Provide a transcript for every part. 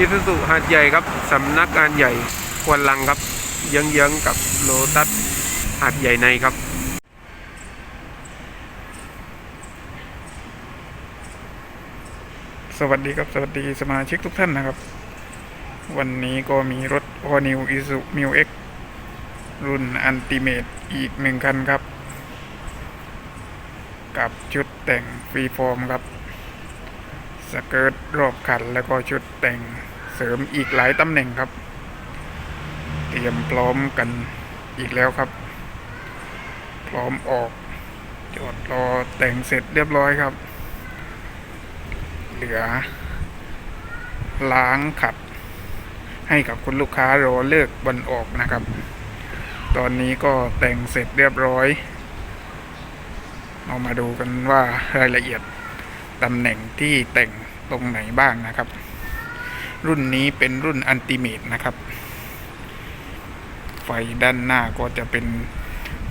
อิซูซุหาดใหญ่ครับสำนักงานใหญ่ควนลังครับเยื้องๆกับโลตัสหาดใหญ่ในครับสวัสดีครับสวัสดีสมาชิกทุกท่านนะครับ วันนี้ก็มีรถ All New Isuzu Mu X รุ่น Ultimate อีกหนึ่งคันครับ กับชุดแต่งฟรีฟอร์มครับ สเกิร์ตรอบคันแล้วก็ชุดแต่ง เสริมอีกหลายตำแหน่งครับ เตรียมพร้อมกันอีกแล้วครับ พร้อมออกจอดรอแต่งเสร็จเรียบร้อยครับ เหลือ ล้างขัด ให้กับคุณลูกค้ารอเลิกวันออกนะครับ ตอนนี้ก็แต่งเสร็จเรียบร้อย เรามาดูกันว่ารายละเอียดตำแหน่งที่แต่งตรงไหนบ้างนะครับ รุ่นนี้เป็นรุ่นอันติเมตนะครับ ไฟด้านหน้าก็จะเป็น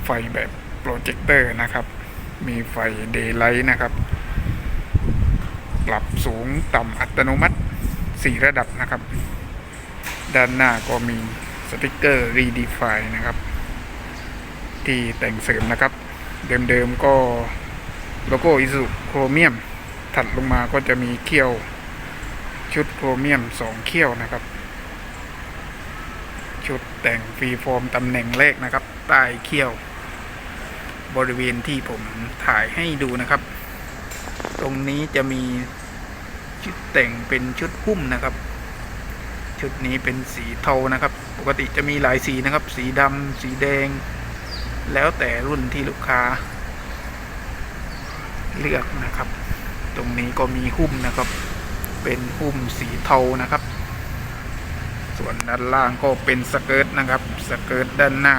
ไฟแบบโปรเจคเตอร์นะครับ มีไฟเดย์ไลท์นะครับ ปรับสูงต่ำอัตโนมัติ 4 ระดับนะครับ ด้านหน้าก็มีสติกเกอร์ Redefine นะครับ ที่แต่งเสริมนะครับ เดิมๆก็โลโก้อิสุโครเมียม ถัดลงมาก็จะมีเขี้ยว ชุดโครเมียม2เขี้ยวนะครับ ชุดแต่งฟรีฟอร์มตำแหน่งแรกนะครับ ใต้เขี้ยว บริเวณที่ผมถ่ายให้ดูนะครับ ตรงนี้จะมีชุดแต่งเป็นชุดหุ้มนะครับ ชุดนี้เป็นสีเทานะครับ ปกติจะมีหลายสีนะครับ สีดำสีแดง แล้วแต่รุ่นที่ลูกค้า เลือกนะครับ ตรงนี้ก็มีหุ้มนะครับ เป็นหุ้มสีเทานะครับ ส่วนด้านล่างก็เป็นสเกิร์ตนะครับ สเกิร์ตด้านหน้า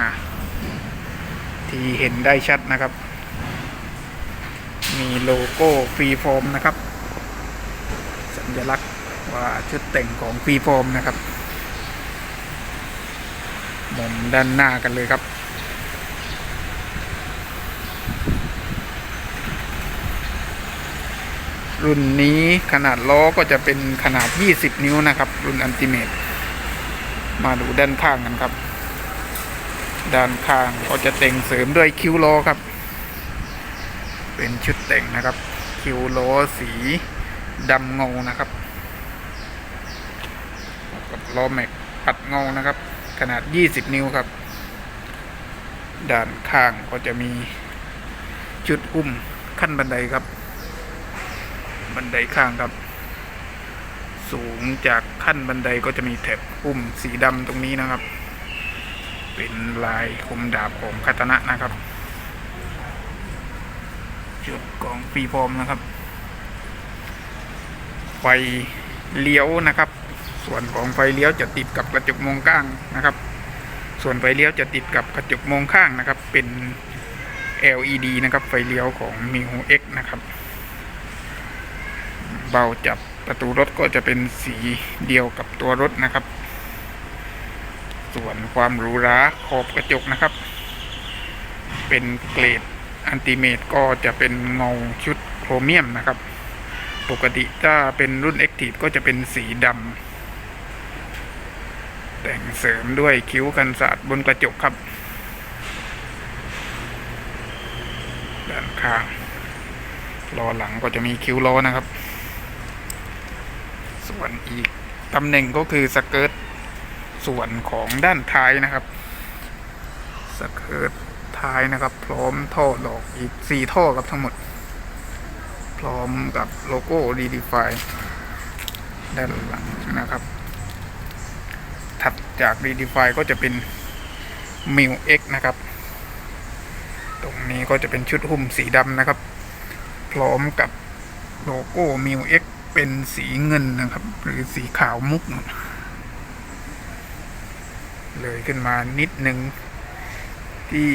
ที่เห็นได้ชัดนะครับ มีโลโก้ฟรีฟอร์มนะครับ สัญลักษณ์ว่าชุดแต่งของฟรีฟอร์มนะครับมุมด้านหน้ากันเลยครับ รุ่นนี้ขนาดล้อก็จะเป็นขนาด 20 นิ้วนะครับ รุ่นอันติเมตมาดูด้านข้างกันครับ ด้านข้างก็จะแต่งเสริมด้วยคิ้วล้อครับ เป็นชุดแต่งนะครับ คิวโลสีดำเงานะครับกับล้อแม็กปัดเงานะครับ ขนาด 20 นิ้วครับ ด้านข้างก็จะมีชุดอุ้มขั้นบันไดครับ บันไดข้างครับ สูงจากขั้นบันไดก็จะมีแถบอุ้มสีดำตรงนี้นะครับ เป็นลายคมดาบของคาตนะนะครับ จุดกองฟรีฟอร์มนะครับไฟเลี้ยวนะครับ ส่วนของไฟเลี้ยวจะติดกับกระจกมองข้างนะครับ ส่วนไฟเลี้ยวจะติดกับกระจกมองข้างนะครับ เป็น LED นะครับ ไฟเลี้ยวของ m i u X นะครับ เบาจับประตูรถก็จะเป็นสีเดียวกับตัวรถนะครับ ส่วนความหรูหราขอบกระจกนะครับ เป็นเกรดอันติเมตก็จะเป็นเงาชุดโครเมียมนะครับ ปกติถ้าเป็นรุ่น Active ก็จะเป็นสีดำแต่งเสริมด้วยคิ้วกันสาดบนกระจกครับ ด้านข้างล้อหลังก็จะมีคิ้วล้อนะครับ อีกตำแหน่งก็คือสเกิร์ตส่วนของด้านท้ายนะครับสเกิร์ตท้ายนะครับ พร้อมท่อดอกอีก 4 ท่อครับทั้งหมด พร้อมกับโลโก้ Redefine ด้านหลังนะครับ ถัดจาก Redefine ก็จะเป็น m i l X นะครับ ตรงนี้ก็จะเป็นชุดหุ้มสีดำนะครับ พร้อมกับโลโก้ m i l X เป็นสีเงินนะครับ หรือสีขาวมุก เลยขึ้นมานิดหนึ่งที่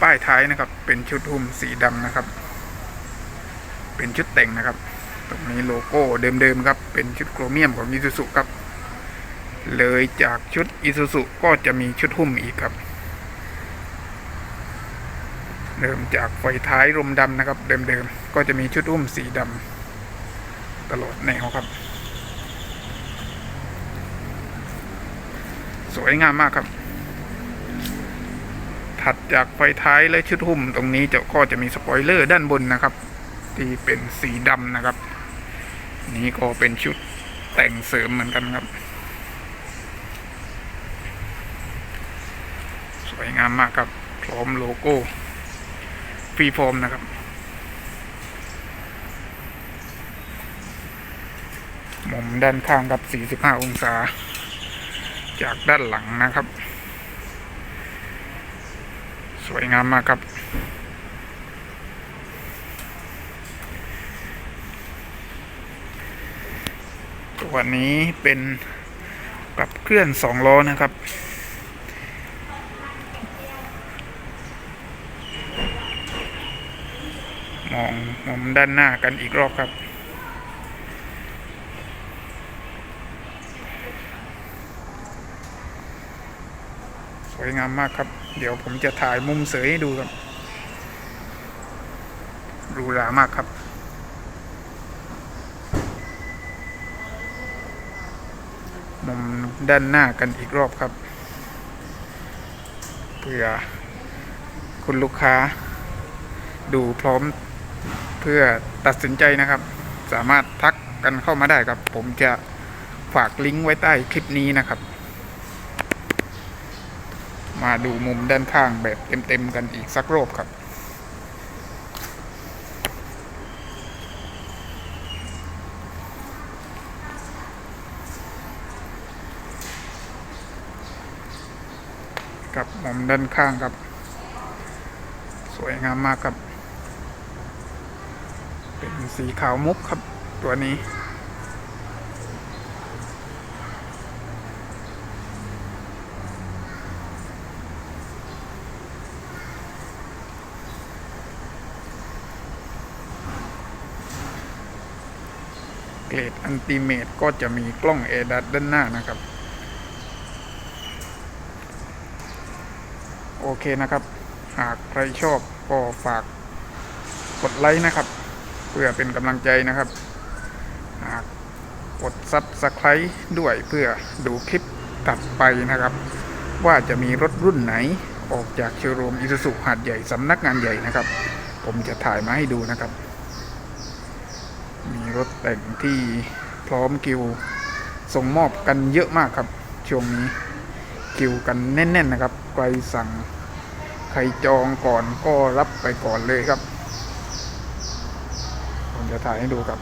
ป้ายท้ายนะครับ เป็นชุดหุ้มสีดำนะครับ เป็นชุดแต่งนะครับ ตรงนี้โลโก้เดิมๆครับ เป็นชุดโครเมียมของอิซูซุครับ เลยจากชุดอิซูซุก็จะมีชุดหุ้มอีกครับเริ่มจากไฟท้ายลมดำนะครับ เดิมๆ ก็จะมีชุดหุ้มสีดำ ตลอดแนวครับ สวยงามมากครับ ถัดจากไฟท้ายและชุดหุ้มตรงนี้จะก็จะมีสปอยเลอร์ด้านบนนะครับ ที่เป็นสีดำนะครับ นี่ก็เป็นชุดแต่งเสริมเหมือนกันครับ สวยงามมากครับพร้อมโลโก้ฟรีฟอร์มนะครับ มุมด้านข้างครับ 45 องศา จากด้านหลังนะครับ สวยงามมากครับ ตัวนี้เป็นกลับเคลื่อนสองล้อนะครับมองมุมด้านหน้ากันอีกรอบครับ สวยงามมากครับ เดี๋ยวผมจะถ่ายมุมเสยให้ดูครับหรูหรามากครับ มุมด้านหน้ากันอีกรอบครับเพื่อคุณลูกค้า ดูพร้อมเพื่อตัดสินใจนะครับ สามารถทักกันเข้ามาได้ครับ ผมจะฝากลิงก์ไว้ใต้คลิปนี้นะครับ มาดูมุมด้านข้างแบบเต็มๆกันอีกสักรอบครับกับมุมด้านข้างครับ สวยงามมากครับ เป็นสีขาวมุกครับตัวนี้ เกรดอันติเมตก็จะมีกล้องเอดัสด้านหน้านะครับ โอเคนะครับ หากใครชอบก็ฝากกดไลค์นะครับ เพื่อเป็นกำลังใจนะครับ หากกดซับสไครต์ด้วยเพื่อดูคลิปตัดไปนะครับ ว่าจะมีรถรุ่นไหนออกจากโชว์รูมอิซูซุหาดใหญ่สำนักงานใหญ่นะครับ ผมจะถ่ายมาให้ดูนะครับ รถแต่งที่พร้อมคิวส่งมอบกันเยอะมากครับ ช่วงนี้คิวกันแน่น ๆ นะครับใครสั่งใครจองก่อนก็รับไปก่อนเลยครับ ผมจะถ่ายให้ดูครับ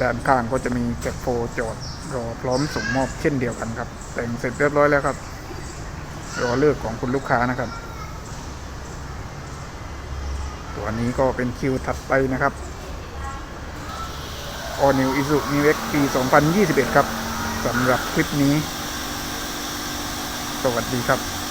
ด้านข้างก็จะมีแกร็บโฟจอดรอพร้อมส่งมอบเช่นเดียวกันครับ แต่งเสร็จเรียบร้อยแล้วครับ รอเลือกของคุณลูกค้านะครับ ตัวนี้ก็เป็นคิวถัดไปนะครับ All New Isuzu New X ปี 2021 ครับสำหรับคลิปนี้ สวัสดีครับ